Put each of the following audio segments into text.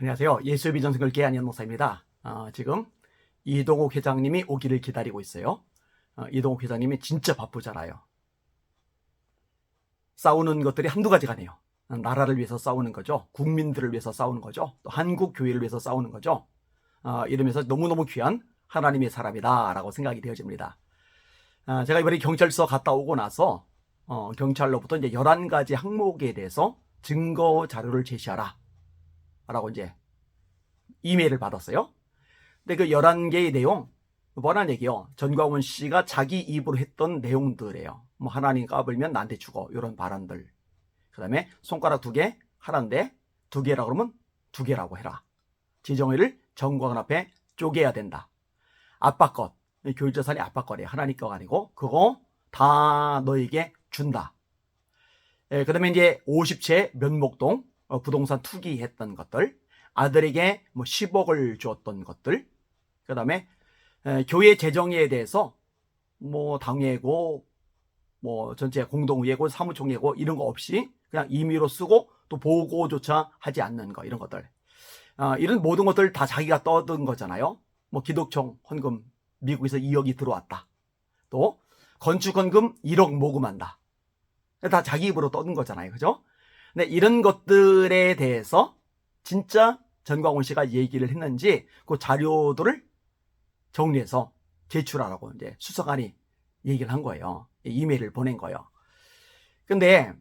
안녕하세요. 예수의 비전생글 계한연 목사입니다. 어, 지금 이동욱 회장님이 오기를 기다리고 있어요. 어, 이동욱 회장님이 진짜 바쁘잖아요. 싸우는 것들이 한두 가지가 아니에요. 어, 나라를 위해서 싸우는 거죠. 국민들을 위해서 싸우는 거죠. 또 한국 교회를 위해서 싸우는 거죠. 어, 이러면서 너무너무 귀한 하나님의 사람이다라고 생각이 되어집니다. 어, 제가 이번에 경찰서 갔다 오고 나서 어, 경찰로부터 이제 11가지 항목에 대해서 증거 자료를 제시하라. 라고 이제 이메일을 받았어요. 근데 그 11개의 내용, 뭐란 얘기요? 전광훈 씨가 자기 입으로 했던 내용들이에요. 뭐 하나님 까불면 나한테 죽어. 이런 발언들. 그 다음에 손가락 두 개 하란데 두 개라 그러면 두 개라고 해라. 지정의를 정광훈 앞에 쪼개야 된다. 아빠 것. 교육자산이 아빠 거래요. 하나님 거가 아니고 그거 다 너에게 준다. 예, 그 다음에 이제 50채 면목동 어, 부동산 투기했던 것들, 아들에게 뭐 10억을 주었던 것들, 그 다음에 교회 재정에 대해서 뭐 당예고, 뭐 전체 공동예고, 사무총예고 이런 거 없이 그냥 임의로 쓰고 또 보고조차 하지 않는 거 이런 것들, 아, 이런 모든 것들 다 자기가 떠든 거잖아요. 뭐 기독청 헌금 미국에서 2억이 들어왔다. 또 건축 헌금 1억 모금한다. 다 자기 입으로 떠든 거잖아요. 그죠? 근데 이런 것들에 대해서 진짜 전광훈 씨가 얘기를 했는지 그 자료들을 정리해서 제출하라고 이제 수석관이 얘기를 한 거예요. 이메일을 보낸 거예요. 근데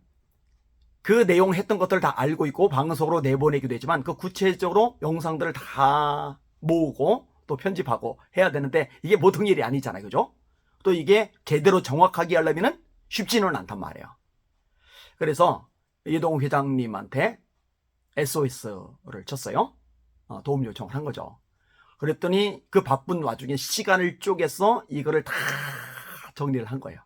그 내용 했던 것들을 다 알고 있고 방송으로 내보내기도 했지만 그 구체적으로 영상들을 다 모으고 또 편집하고 해야 되는데 이게 보통 일이 아니잖아요. 그죠? 또 이게 제대로 정확하게 하려면은 쉽지는 않단 말이에요. 그래서 이동 회장님한테 SOS를 쳤어요. 어, 도움 요청을 한 거죠. 그랬더니 그 바쁜 와중에 시간을 쪼개서 이거를 다 정리를 한 거예요.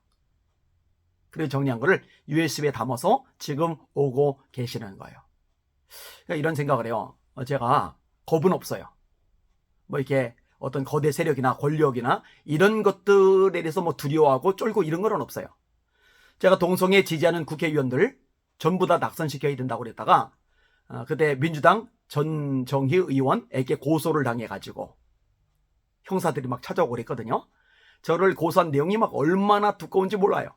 그리고 정리한 거를 USB에 담아서 지금 오고 계시는 거예요. 그러니까 이런 생각을 해요. 어, 제가 겁은 없어요. 뭐 이렇게 어떤 거대 세력이나 권력이나 이런 것들에 대해서 뭐 두려워하고 쫄고 이런 거는 없어요. 제가 동성애 지지하는 국회의원들 전부 다 낙선시켜야 된다고 그랬다가 어, 그때 민주당 전정희 의원에게 고소를 당해가지고 형사들이 막 찾아오고 그랬거든요. 저를 고소한 내용이 막 얼마나 두꺼운지 몰라요.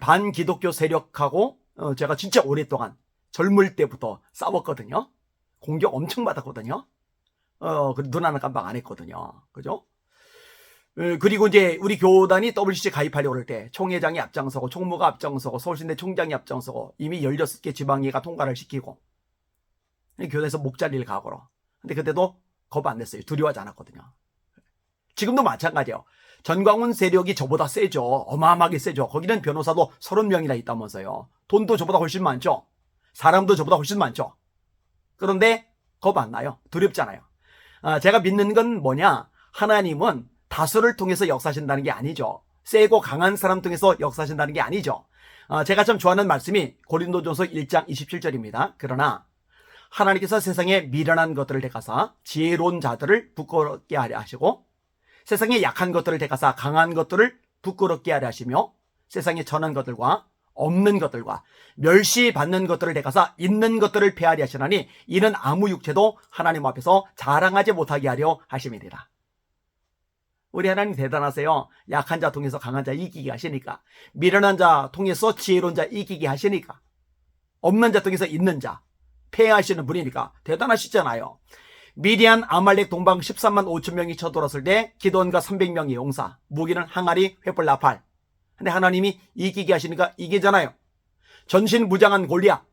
반기독교 세력하고 어, 제가 진짜 오랫동안 젊을 때부터 싸웠거든요. 공격 엄청 받았거든요. 어, 그 누나는 깜빡 안 했거든요. 그죠? 어, 그리고 이제 우리 교단이 WCC 가입하려고 그럴 때 총회장이 앞장서고 총무가 앞장서고 서울시내 총장이 앞장서고 이미 16개 지방의가 통과를 시키고 교단에서 목자리를 가고로. 근데 그때도 겁 안 냈어요. 두려워하지 않았거든요. 지금도 마찬가지예요. 전광훈 세력이 저보다 세죠. 어마어마하게 세죠. 거기는 변호사도 30명이나 있다면서요. 돈도 저보다 훨씬 많죠. 사람도 저보다 훨씬 많죠. 그런데 겁 안 나요. 두렵잖아요. 아, 제가 믿는 건 뭐냐? 하나님은 다수를 통해서 역사하신다는 게 아니죠. 세고 강한 사람 통해서 역사하신다는 게 아니죠. 아, 제가 참 좋아하는 말씀이 고린도전서 1장 27절입니다. 그러나 하나님께서 세상에 미련한 것들을 대가사 지혜로운 자들을 부끄럽게 하려 하시고 세상에 약한 것들을 대가사 강한 것들을 부끄럽게 하려 하시며 세상에 전한 것들과 없는 것들과 멸시받는 것들을 대가사 있는 것들을 폐하려 하시나니 이는 아무 육체도 하나님 앞에서 자랑하지 못하게 하려 하심이니라. 우리 하나님 대단하세요. 약한 자 통해서 강한 자 이기게 하시니까. 미련한 자 통해서 지혜로운 자 이기게 하시니까. 없는 자 통해서 있는 자 폐하시는 분이니까 대단하시잖아요. 미디안 아말렉 동방 13만 5천 명이 쳐들었을 때 기도원과 300명이 용사, 무기는 항아리, 횃불, 나팔. 근데 하나님이 이기게 하시니까 이기잖아요. 전신 무장한 골리앗,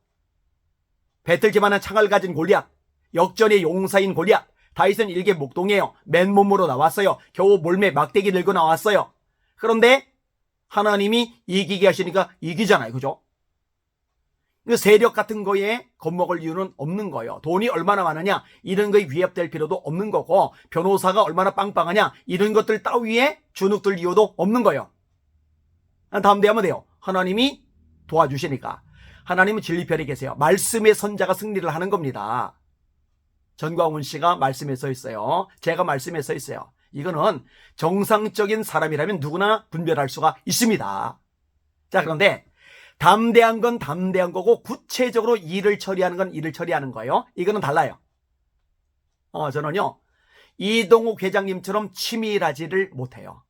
배틀기만한 창을 가진 골리앗, 역전의 용사인 골리앗, 다윗은 일개 목동이에요. 맨몸으로 나왔어요. 겨우 몰매 막대기 들고 나왔어요. 그런데 하나님이 이기게 하시니까 이기잖아요. 그죠? 그 세력 같은 거에 겁먹을 이유는 없는 거예요. 돈이 얼마나 많으냐 이런 거에 위협될 필요도 없는 거고 변호사가 얼마나 빵빵하냐 이런 것들 따위에 주눅들 이유도 없는 거예요. 다음 대하면 돼요. 하나님이 도와주시니까 하나님은 진리편에 계세요. 말씀의 선자가 승리를 하는 겁니다. 전광훈 씨가 말씀에 서 있어요. 제가 말씀에 서 있어요. 이거는 정상적인 사람이라면 누구나 분별할 수가 있습니다. 자, 그런데 담대한 건 담대한 거고 구체적으로 일을 처리하는 건 일을 처리하는 거예요. 이거는 달라요. 어, 저는요, 이동욱 회장님처럼 치밀하지를 못해요.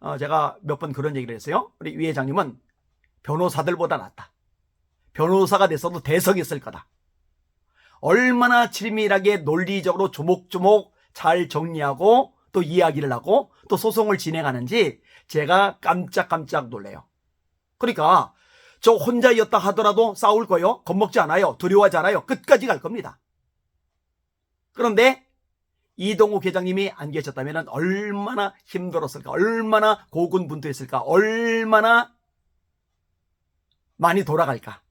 어, 제가 몇 번 그런 얘기를 했어요. 우리 위 회장님은 변호사들보다 낫다. 변호사가 됐어도 대성했을 거다. 얼마나 치밀하게 논리적으로 조목조목 잘 정리하고 또 이야기를 하고 또 소송을 진행하는지 제가 깜짝깜짝 놀래요. 그러니까 저 혼자였다 하더라도 싸울 거요. 겁먹지 않아요. 두려워하지 않아요. 끝까지 갈 겁니다. 그런데 이동욱 회장님이 안 계셨다면 얼마나 힘들었을까, 얼마나 고군분투했을까, 얼마나 많이 돌아갈까.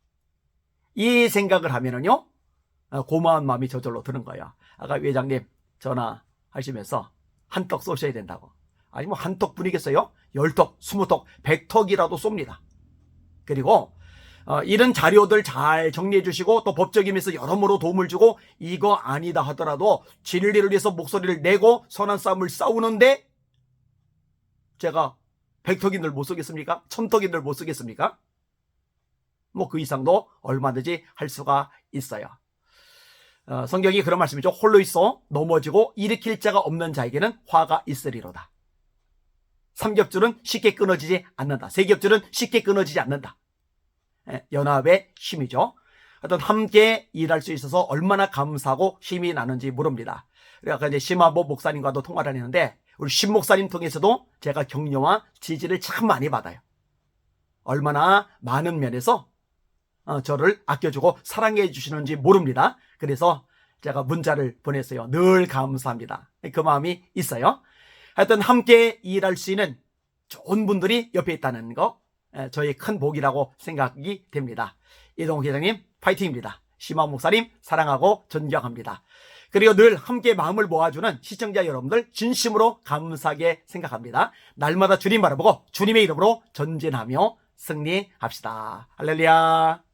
이 생각을 하면은요, 어, 고마운 마음이 저절로 드는 거예요. 아까 회장님 전화하시면서 한턱 쏘셔야 된다고. 아니 뭐 한턱 분이겠어요? 열턱, 스무턱, 백턱이라도 쏩니다. 그리고 어, 이런 자료들 잘 정리해 주시고 또 법적임에서 여러모로 도움을 주고 이거 아니다 하더라도 진리를 위해서 목소리를 내고 선한 싸움을 싸우는데 제가 백턱인들 못 쓰겠습니까? 천턱인들 못 쓰겠습니까? 뭐 그 이상도 얼마든지 할 수가 있어요. 어, 성경이 그런 말씀이죠. 홀로 있어 넘어지고 일으킬 자가 없는 자에게는 화가 있으리로다. 삼겹줄은 쉽게 끊어지지 않는다. 세겹줄은 쉽게 끊어지지 않는다. 예, 연합의 힘이죠. 어떤 함께 일할 수 있어서 얼마나 감사하고 힘이 나는지 모릅니다. 아까 이제 심화보 목사님과도 통화를 했는데 우리 심 목사님 통해서도 제가 격려와 지지를 참 많이 받아요. 얼마나 많은 면에서 어, 저를 아껴주고 사랑해 주시는지 모릅니다. 그래서 제가 문자를 보냈어요. 늘 감사합니다. 그 마음이 있어요. 하여튼 함께 일할 수 있는 좋은 분들이 옆에 있다는 거 에, 저희 큰 복이라고 생각이 됩니다. 이동욱 회장님 파이팅입니다. 심화 목사님 사랑하고 존경합니다. 그리고 늘 함께 마음을 모아주는 시청자 여러분들 진심으로 감사하게 생각합니다. 날마다 주님 바라보고 주님의 이름으로 전진하며 승리합시다. 할렐루야.